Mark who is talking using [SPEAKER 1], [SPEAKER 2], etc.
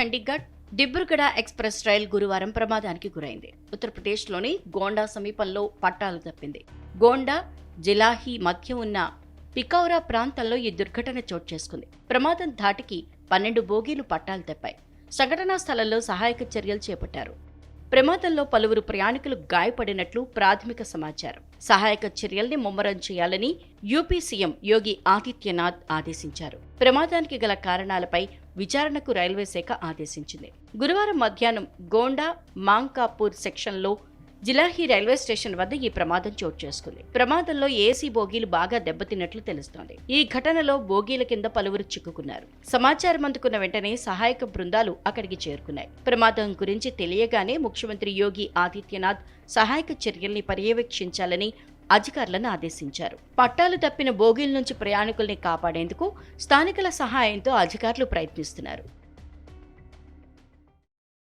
[SPEAKER 1] Chandigarh దిబ్రుగఢ express rail గురువారం ప్రమాదానికి గురైంది. ఉత్తరప్రదేశ్లోని గోండా సమీపంలో పట్టాలు తప్పింది. గోండా జిలాహి మధ్య ఉన్న పికౌరా ప్రాంతంలో ఈ దుర్ఘటన చోటు చేసుకుంది. ప్రమాదం ధాటికి పన్నెండు బోగీలు పట్టాలు తప్పాయి. సంఘటనా స్థలంలో సహాయక చర్యలు చేపట్టారు. ప్రమాదంలో పలువురు ప్రయాణికులు గాయపడినట్లు ప్రాథమిక సమాచారం. సహాయక చర్యల్ని ముమ్మరం చేయాలని యూపీ సీఎం యోగి ఆదిత్యనాథ్ ఆదేశించారు. ప్రమాదానికి గల కారణాలపై విచారణకు రైల్వే శాఖ ఆదేశించింది. గురువారం మధ్యాహ్నం గోండా మాంకాపూర్ సెక్షన్లో జిలాహి రైల్వే స్టేషన్ వద్ద ఈ ప్రమాదం చోటు చేసుకుంది. ప్రమాదంలో ఏసీ బోగీలు బాగా దెబ్బతిన్నట్లు తెలుస్తోంది. ఈ ఘటనలో బోగీల కింద పలువురు చిక్కుకున్నారు. సమాచారం అందుకున్న వెంటనే సహాయక బృందాలు అక్కడికి చేరుకున్నాయి. ప్రమాదం గురించి తెలియగానే ముఖ్యమంత్రి యోగి ఆదిత్యనాథ్ సహాయక చర్యల్ని పర్యవేక్షించాలని అధికారులను ఆదేశించారు. పట్టాలు తప్పిన బోగీల నుంచి ప్రయాణికుల్ని కాపాడేందుకు స్థానికుల సహాయంతో అధికారులు ప్రయత్నిస్తున్నారు.